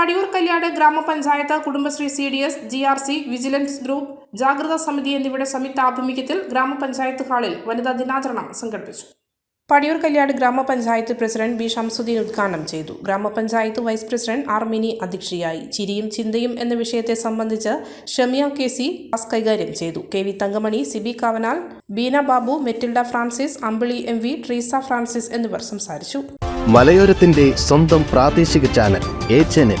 Padiyoor Kalyad gramapanchayat Kudumbashree C D S G R C vigilance group ജാഗ്രതാ സമിതി എന്നിവയുടെ സംയുക്ത ആഭിമുഖ്യത്തിൽ ഗ്രാമപഞ്ചായത്ത് ഹാളിൽ വനിതാ ദിനാചരണം സംഘടിപ്പിച്ചു. പടിയൂർ കല്യാട് ഗ്രാമപഞ്ചായത്ത് പ്രസിഡന്റ് ബി ഷംസുദ്ദീൻ ഉദ്ഘാടനം ചെയ്തു. ഗ്രാമപഞ്ചായത്ത് വൈസ് പ്രസിഡന്റ് ആർ മിനി അധ്യക്ഷയായി. ചിരിയും ചിന്തയും എന്ന വിഷയത്തെ സംബന്ധിച്ച് ഷമിയ കെ സി ക്ലാസ് കൈകാര്യം ചെയ്തു. K V Thankamani Siby Kavanal Beena Babu Metilda Francis Ambili M V Treesa Francis എന്നിവർ സംസാരിച്ചു. മലയോരത്തിന്റെ സ്വന്തം പ്രാദേശിക ചാനൽ എ ചാനൽ.